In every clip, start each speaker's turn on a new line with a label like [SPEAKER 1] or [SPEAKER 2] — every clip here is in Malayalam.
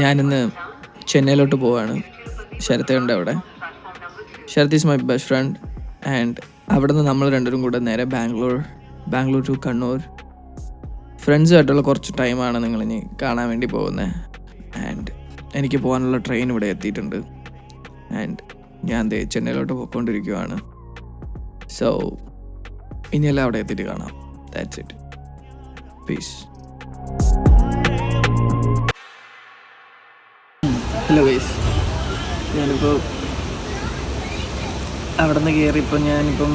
[SPEAKER 1] number 1612
[SPEAKER 2] hey guys Lily here
[SPEAKER 1] Chennai Egmore Express.
[SPEAKER 2] So ഞാനിന്ന് ചെന്നൈയിലോട്ട് പോവാണ്. ശരത്തുണ്ട് അവിടെ.
[SPEAKER 1] Platform number 2.
[SPEAKER 2] Sarath is my best friend and അവിടെ നിന്ന് നമ്മൾ രണ്ടുപേരും കൂടെ നേരെ ബാംഗ്ലൂർ ബാംഗ്ലൂർ ടു കണ്ണൂർ. ഫ്രണ്ട്സുമായിട്ടുള്ള കുറച്ച് ടൈമാണ് നിങ്ങൾ ഇനി കാണാൻ വേണ്ടി പോകുന്നത് ആൻഡ് എനിക്ക് പോകാനുള്ള ട്രെയിൻ ഇവിടെ എത്തിയിട്ടുണ്ട്. ആൻഡ് ഞാൻ ദേ ചെന്നൈയിലോട്ട് പോയിക്കൊണ്ടിരിക്കുവാണ്. സോ ഇനിയെല്ലാം അവിടെ എത്തിയിട്ട് കാണാം. That's it peace hello guys ഞാനിപ്പോൾ അവിടെ നിന്ന് കയറിയപ്പോൾ ഞാനിപ്പം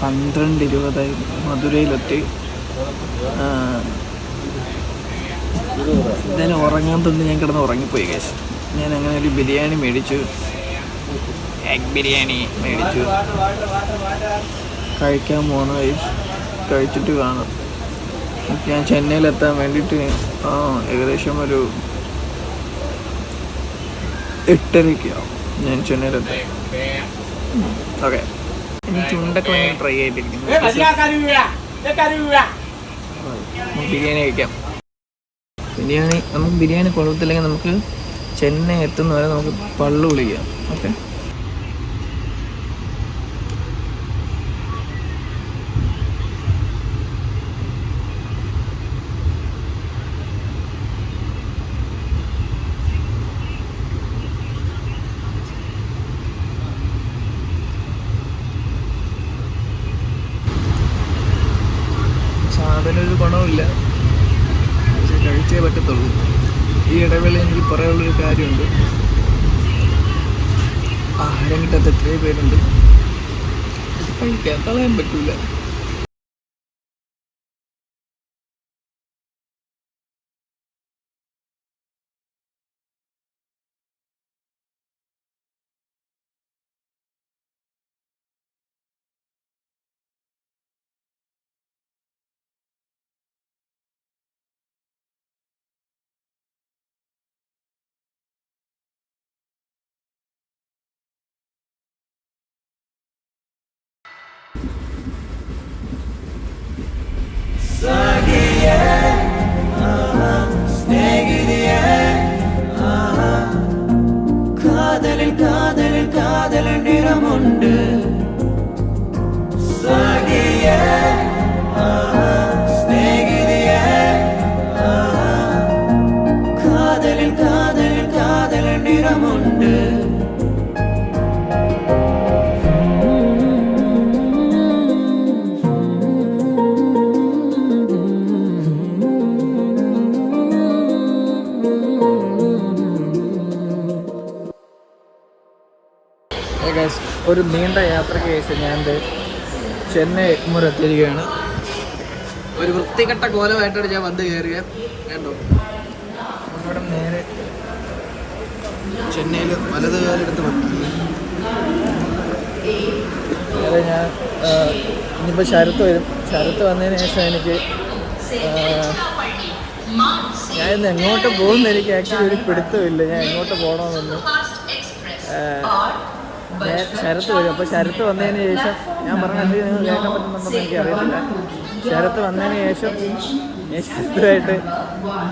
[SPEAKER 2] പന്ത്രണ്ട് ഇരുപതായി മധുരയിലെത്തി. ഞാൻ ഉറങ്ങാൻ തന്നെ ഞാൻ കിടന്ന് ഉറങ്ങിപ്പോയി ഗൈസ് ഞാൻ അങ്ങനെ ഒരു ബിരിയാണി മേടിച്ചു. എഗ് ബിരിയാണി മേടിച്ചു. കഴിക്കാൻ പോണ ഗൈസ് കഴിച്ചിട്ട് കാണാം. ഞാൻ ചെന്നൈയിലെത്താൻ വേണ്ടിയിട്ട് ഏകദേശം ഒരു എട്ടരയ്ക്കാവും ഞാൻ ചെന്നൈയിലെത്തി ഓക്കെ. ഇനി ചുണ്ടൊക്കെ ഭയങ്കര ട്രൈ ആയിട്ടിരിക്കുന്നു നമുക്ക് ബിരിയാണി കഴിക്കാം. ബിരിയാണി നമുക്ക് ബിരിയാണി കൊള്ളത്തില്ലെങ്കിൽ നമുക്ക് ചെന്നൈ എത്തുന്ന വരെ നമുക്ക് പള്ളു വിളിക്കാം. ഓക്കെ. ഒരു ഗുണമില്ല പക്ഷെ കഴിച്ചേ പറ്റത്തുള്ളൂ. ഈ ഇടവേള എനിക്ക് പറയാനുള്ളൊരു കാര്യമുണ്ട്. ആഹാരം കിട്ടാത്ത എത്രയോ പേരുണ്ട്. കഴിക്കാൻ കളയാൻ പറ്റൂല. காதலில் காதலில் காதலில் நிறம் ஒன்று ഒരു നീണ്ട യാത്രയ്ക്ക് ശേഷം ഞാൻ ചെന്നൈ എഗ്മൂർ എത്തിയിരിക്കുകയാണ് ഒരു വൃത്തികെട്ട കോലമായിട്ടാണ് ഞാൻ വന്ന് കയറിയ. കണ്ടോ? അവിടെ നേരെ ചെന്നൈയിൽ വലത് കാലെടുത്ത് വന്നു. ഞാൻ ഇനിയിപ്പോൾ ശരത്ത് വരും. ശരത്ത് വന്നതിന് ശേഷം എനിക്ക് ഞാൻ ഇന്ന് എങ്ങോട്ട് പോകുന്ന എനിക്ക് ആക്ച്വലി ഒരു പിടുത്തമില്ല. ഞാൻ എങ്ങോട്ട് പോകണമെന്നൊന്നും ശരത്ത് വരും. അപ്പോൾ ശരത്ത് വന്നതിന് ശേഷം ഞാൻ പറഞ്ഞ എന്തെങ്കിലും നിങ്ങൾ കേൾക്കാൻ പറ്റുന്നുണ്ടെന്ന് എനിക്ക് അറിയത്തില്ല. ശരത്ത് വന്നതിന് ശേഷം ഞാൻ ശരത്തുമായിട്ട്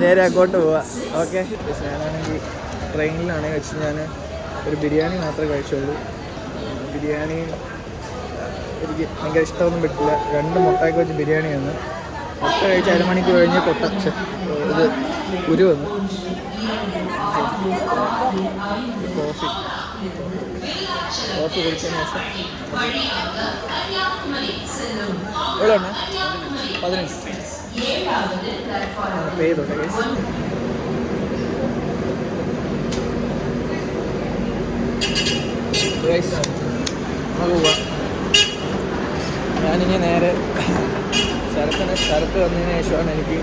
[SPEAKER 2] നേരെ അങ്ങോട്ട് പോവാം. ഓക്കെ? ഞാനാണെങ്കിൽ ട്രെയിനിലാണെങ്കിൽ വെച്ച് ഞാൻ ഒരു ബിരിയാണി മാത്രമേ കഴിച്ചുള്ളൂ. ബിരിയാണി എനിക്ക് ഭയങ്കര ഇഷ്ടമൊന്നും പറ്റില്ല. രണ്ട് മുട്ടയൊക്കെ വെച്ച് ബിരിയാണി വന്ന് മുട്ട കഴിച്ച് അരമണിക്ക് കഴിഞ്ഞ് കൊട്ട. ഇത് കുരു വന്നു. കോഫി. കോഫി കുടിച്ചതിന് ശേഷം എവിടെ ഉണ്ട് പതിനഞ്ച് പേ ചെയ്തോട്ടെ പോവാം ഞാനിനി നേരെ സ്ഥലത്തിന് സ്ഥലത്ത് വന്നതിന് ശേഷമാണ് എനിക്ക്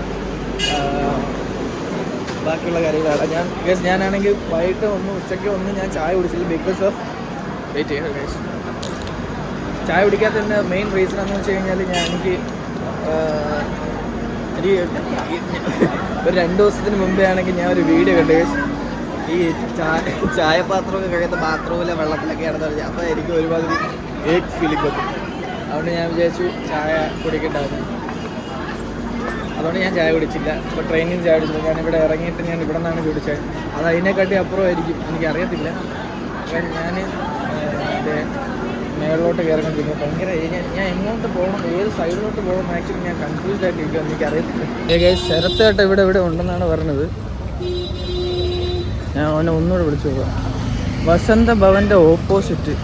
[SPEAKER 2] ബാക്കിയുള്ള കാര്യങ്ങളാണ് ഞാൻ ഗസ് ഞാനാണെങ്കിൽ വൈകിട്ട് ഒന്ന് ഉച്ചയ്ക്ക് ഒന്ന് ഞാൻ ചായ കുടിച്ചില്ല ബിക്കോസ് ഓഫ് വെയിറ്റ് ചെയ്യുക ഗൈസ് ചായ കുടിക്കാത്തതിന്റെ മെയിൻ റീസൺ എന്ന് വെച്ച് കഴിഞ്ഞാൽ ഞാൻ എനിക്ക് ഒരു രണ്ട് ദിവസത്തിന് മുമ്പേ ആണെങ്കിൽ ഞാൻ ഒരു വീഡിയോ കണ്ടു ഗൈസ് ഈ ചായ ചായപാത്രമൊക്കെ കഴിയാത്ത ബാത്റൂമിലെ വെള്ളത്തിലൊക്കെ ആണെന്ന് പറഞ്ഞാൽ അപ്പോൾ എനിക്ക് ഒരുമാതിരി ഏക്ക് ഫീലിംഗ് വന്നു. അതുകൊണ്ട് ഞാൻ വിചാരിച്ചു ചായ കുടിക്കണ്ടായിരുന്നു അതുകൊണ്ട് ഞാൻ ചായ കുടിച്ചില്ല. ഇപ്പോൾ ട്രെയിനിൽ ചായ കുടിച്ചില്ല. ഞാൻ ഇവിടെ ഇറങ്ങിയിട്ട് ഞാൻ ഇവിടെ നിന്നാണ് കുടിച്ചത്. അത് അതിനെക്കാട്ടി അപ്പുറമായിരിക്കും. എനിക്കറിയത്തില്ല. ഞാൻ എന്റെ മേളിലോട്ട് കയറിക്കൊണ്ടിരിക്കുക ഭയങ്കര ഞാൻ എങ്ങോട്ട് പോകണം? ഏത് സൈഡിലോട്ട് പോകണം? ആക്ച്വലി ഞാൻ കൺഫ്യൂസ്ഡ് ആയിട്ട് ഇരിക്കും എനിക്കറിയത്തില്ല ശരത്തേട്ട ഇവിടെ ഇവിടെ ഉണ്ടെന്നാണ് പറഞ്ഞത്. ഞാൻ അവനെ ഒന്നുകൂടെ വിളിച്ചു പോകാം വസന്ത ഭവന്റെ ഓപ്പോസിറ്റ്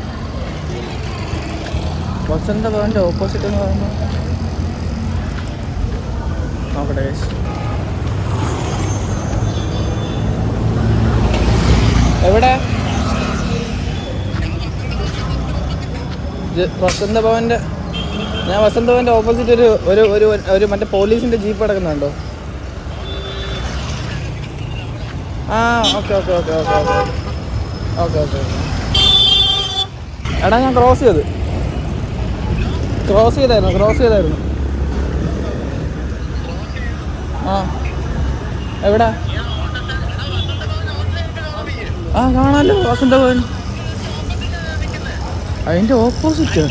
[SPEAKER 2] വസന്ത ഭവന്റെ ഓപ്പോസിറ്റ് എന്ന് പറയുമ്പോൾ നോക്കട്ടെ. എവിടെ? ഇത് വസന്ത ഭവന്റെ ഞാൻ വസന്ത ഭവന്റെ ഓപ്പോസിറ്റ് ഒരു ഒരു ഒരു ഒരു മറ്റേ പോലീസിന്റെ ജീപ്പ് കിടക്കുന്നുണ്ടോ? ആ okay okay okay okay okay. Okay okay എടാ ഞാൻ ക്രോസ് ചെയ്ത് ക്രോസ് ചെയ്തായിരുന്നു ക്രോസ് ചെയ്തായിരുന്നു. ആ. എവിടെ? ആ കാണാലോ വസന്ത ഭവൻ അതിന്റെ ഓപ്പോസിറ്റ്.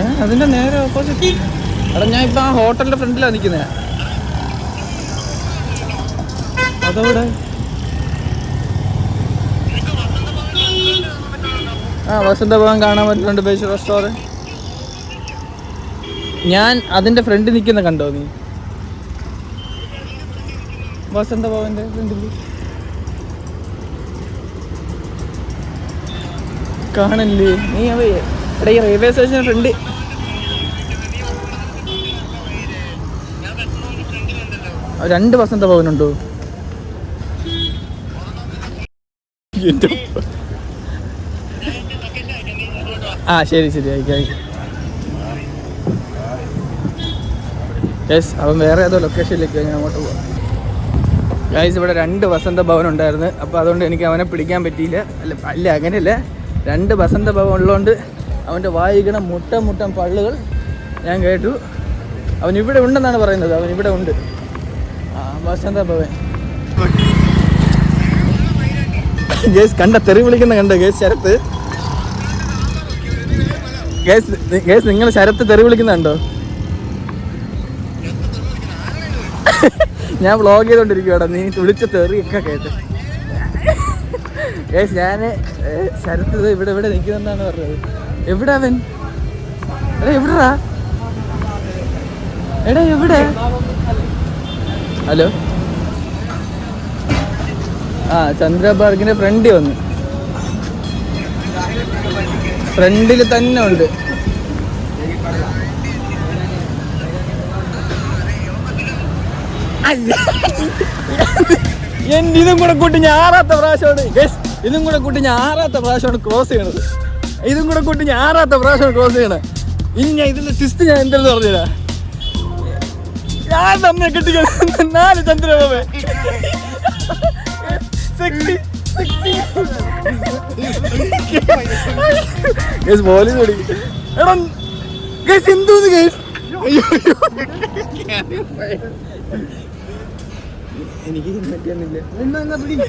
[SPEAKER 2] ഏ അതിന്റെ നേരെ ഓപ്പോസിറ്റ്. എടാ ഞാൻ ഇപ്പം ആ ഹോട്ടലിന്റെ ഫ്രണ്ടിലാണ് നിൽക്കുന്നത് അതവിടെ? ആ വസന്ത ഭവൻ കാണാൻ പറ്റുന്നുണ്ട് ബേസ് റെസ്റ്റോറന്റ്. ഞാൻ അതിന്റെ ഫ്രണ്ട് നിൽക്കുന്ന കണ്ടോ നീ? വസന്ത ഭവന്റെ ഫ്രണ്ടിൽ കാണല്ലേ? നീ അവ എടാ ഈ റെയിൽവേ സ്റ്റേഷൻ ഫ്രണ്ട് രണ്ട് വസന്ത പോകുന്നുണ്ടോ എന്റെ അപ്പ. ആ ശരി ശരി ആയിക്കോട്ടെ യെസ് അവൻ വേറെ ഏതോ ലൊക്കേഷനിലേക്ക് ഞാൻ അങ്ങോട്ട് പോവാം. ഗൈസ് ഇവിടെ രണ്ട് വസന്ത ഭവൻ ഉണ്ടായിരുന്നു. അപ്പോൾ അതുകൊണ്ട് എനിക്ക് അവനെ പിടിക്കാൻ പറ്റിയില്ല. അല്ല അല്ല അങ്ങനെയല്ല. രണ്ട് ബസന്ത ഭവൻ ഉള്ളതുകൊണ്ട് അവന്റെ വായിക്കണ മുട്ട മുട്ടൻ പള്ളുകൾ ഞാൻ കേട്ടു. അവൻ ഇവിടെ ഉണ്ടെന്നാണ് പറയുന്നത്. അവൻ ഇവിടെ ഉണ്ട്. ആ വസന്ത ഭവൻ. ഗേസ് കണ്ട തെറി വിളിക്കുന്ന കണ്ട? ഗേസ് ശരത്ത്. ഗേസ് ഗേസ് നിങ്ങൾ ശരത്ത് തെറി വിളിക്കുന്നുണ്ടോ ഞാൻ വ്ളോഗ് ചെയ്തോണ്ടിരിക്കുവാടാ. നീ വിളിച്ച തെറിയൊക്കെ കേട്ട്. ഗേസ് ഞാൻ ശരത് ഇവിടെ ഇവിടെ നിൽക്കുന്നെന്നാണ് പറഞ്ഞത്. എവിടെ അവൻ? എടാ എവിടാ? എടാ എവിടെ? ഹലോ? ആ ചന്ദ്രപാർക്കിന്റെ ഫ്രണ്ടിൽ വന്നു. ഫ്രണ്ടിൽ തന്നെ ഉണ്ട്. എന്റെ ഇതും കൂടെ കൂട്ടി ഞാൻ ആറാത്ത പ്രാവശ്യമാണ് ഇതും കൂടെ കൂട്ടി ഞാൻ ആറാത്ത പ്രാവശ്യമാണ് ക്രോസ് ചെയ്യണത്. ഇതും കൂടെ കൂട്ടി ഞാൻ ആറാത്ത പ്രാവശ്യമാണ് ക്രോസ് ചെയ്യണത് ഇനി ഞാൻ ഇതിന്റെ ടിസ്റ്റ് ഞാൻ എന്തെന്ന് പറഞ്ഞുതരാ. ഞാൻ നമ്മെ കെട്ടിക്കാൻ നാല് ചന്ദ്രബാബേ. സെക്സി എടാ എനിക്ക് പറ്റിയൊന്നുമില്ല.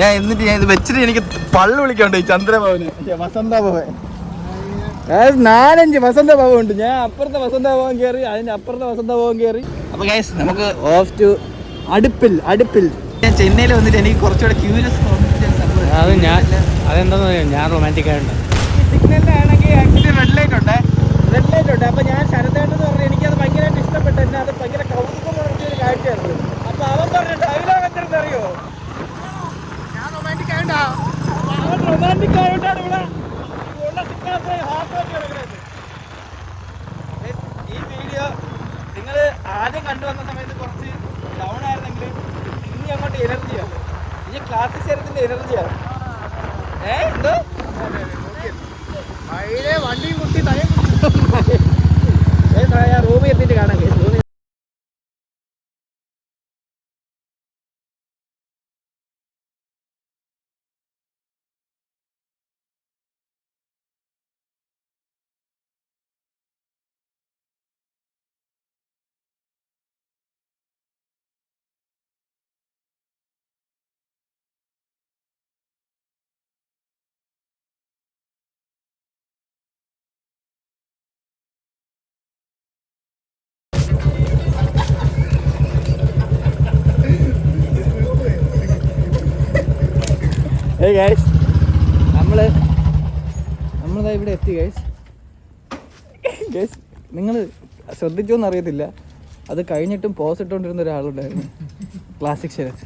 [SPEAKER 2] ഞാൻ എന്നിട്ട് ഞാൻ ഇത് വെച്ചിട്ട് എനിക്ക് പള്ളു വിളിക്കണ്ടേ ചന്ദ്രബാബുന് വസന്തഭവൻ വസന്ത ഭവൻ നാലഞ്ച് വസന്തഭവൻ ഉണ്ട്. ഞാൻ അപ്പുറത്തെ വസന്ത ഭവൻ കയറി അതിന്റെ അപ്പുറത്തെ വസന്ത ഭവൻ കയറി അപ്പൊ ഗൈസ് നമുക്ക് ഓഫ് ടു അടുപ്പിൽ അടുപ്പിൽ. ഞാൻ ചെന്നൈയിൽ വന്നിട്ട് എനിക്ക് കുറച്ചുകൂടെ ക്യൂരിയസ്
[SPEAKER 3] അത് ഞാൻ അതെന്താന്ന് പറയാ ഞാൻ റൊമാന്റിക് ആയിട്ടുണ്ട്
[SPEAKER 2] സിഗ്നലിലാണെങ്കിൽ ആക്ച്വലി റെഡ് ലൈറ്റ് ഉണ്ട്. റെഡ് ലൈറ്റ് ഉണ്ട്. അപ്പോൾ ഞാൻ ശരത്തേട്ടെന്ന് പറഞ്ഞു എനിക്കത് ഭയങ്കരമായിട്ട് ഇഷ്ടപ്പെട്ടു. എന്നെ അത് ഭയങ്കര കൗതുകം വളർത്തിയ ഒരു കാഴ്ചയായിരുന്നു. അപ്പോൾ അവൻ പറഞ്ഞ ഡയലോഗ് എന്തെന്ന് അറിയോ? റൊമാന്റിക് ആയിട്ടാണ് ഇവിടെ ഈ വീഡിയോ നിങ്ങൾ ആദ്യം കണ്ടുവന്ന സമയത്ത് കുറച്ച് ഡൗൺ ആയിരുന്നെങ്കിൽ ഇനി അങ്ങോട്ട് എനർജിയാണ് ഇനി ക്ലാസിക് ശരത്തിന്റെ എനർജിയാണ് ഏ? എന്തോ? വണ്ടിയും കുട്ടി തലയും റൂമിൽ എത്തിയിട്ട് കാണാൻ. റൂമിൽ Hey ഗൈസ് നമ്മൾ നമ്മളിതാ ഇവിടെ എത്തി ഗൈസ് ഗൈസ് നിങ്ങൾ ശ്രദ്ധിച്ചോന്ന് അറിയത്തില്ല അത് കഴിഞ്ഞിട്ടും പോസ് ഇട്ടുകൊണ്ടിരുന്ന ഒരാളുണ്ടായിരുന്നു. ക്ലാസിക് ശരത്